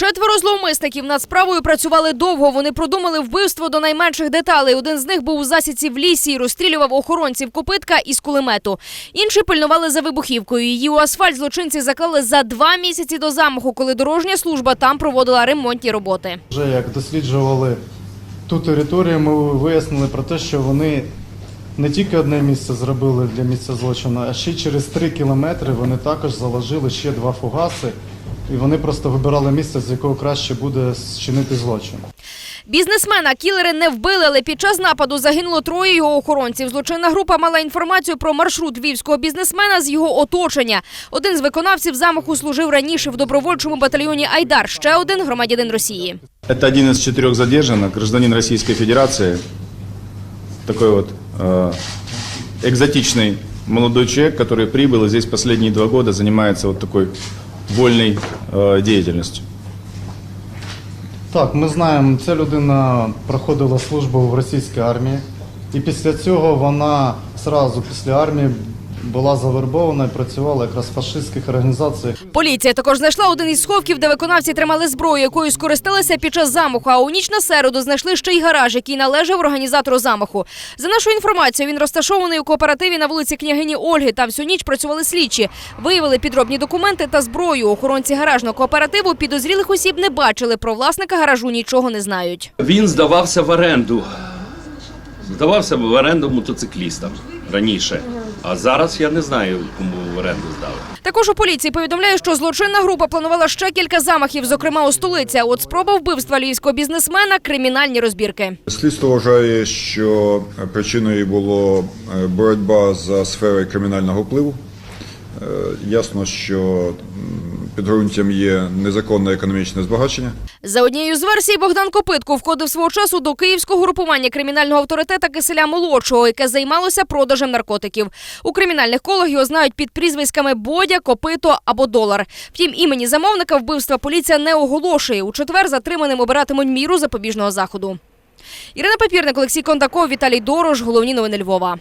Четверо зловмисників над справою працювали довго. Вони продумали вбивство до найменших деталей. Один з них був у засідці в лісі і розстрілював охоронців копитка із кулемету. Інші пильнували за вибухівкою. Її у асфальт злочинці заклали за два місяці до замаху, коли дорожня служба там проводила ремонтні роботи. Вже як досліджували ту територію, ми вияснили про те, що вони не тільки одне місце зробили для місця злочину, а ще й через три кілометри вони також заложили ще два фугаси, і вони просто вибирали місце, з якого краще буде зчинити злочин. Бізнесмена кілери не вбили, але під час нападу загинуло троє його охоронців. Злочинна група мала інформацію про маршрут львівського бізнесмена з його оточення. Один з виконавців замаху служив раніше в добровольчому батальйоні Айдар. Ще один громадянин Росії. Это один из четырех задержанных, гражданин Российской Федерации. Такой вот э, экзотичный молодой человек, который прибыл и здесь последние два года занимается вот такой вольной э, деятельностью. Так, ми знаємо, ця людина проходила службу в російській армії, і після цього вона зразу після армії була завербована і працювала якраз в фашистських організаціях. Поліція також знайшла один із сховків, де виконавці тримали зброю, якою скористалися під час замаху. А у ніч на середу знайшли ще й гараж, який належав організатору замаху. За нашою інформацією, він розташований у кооперативі на вулиці княгині Ольги. Там всю ніч працювали слідчі, виявили підробні документи та зброю. Охоронці гаражного кооперативу підозрілих осіб не бачили. Про власника гаражу нічого не знають. Він здавався в оренду. Здавався в оренду мотоциклістам раніше. А зараз я не знаю, кому в оренду здали. Також у поліції повідомляє, що злочинна група планувала ще кілька замахів, зокрема у столиці. А От спроба вбивства львівського бізнесмена кримінальні розбірки. Слідство вважає, що причиною було е, боротьба за сфери кримінального впливу. Е, Ясно, що підґрунтям є незаконне економічне збагачення. За однією з версій, Богдан Копитко входив свого часу до київського групування кримінального авторитета Киселя Молодшого, яке займалося продажем наркотиків. У кримінальних колах його знають під прізвиськами Бодя, Копито або Долар. Втім, імені замовника вбивства поліція не оголошує. У четвер затриманим обиратимуть міру запобіжного заходу. Ірина Папірник, Олексій Кондаков, Віталій Дорож. Головні новини Львова.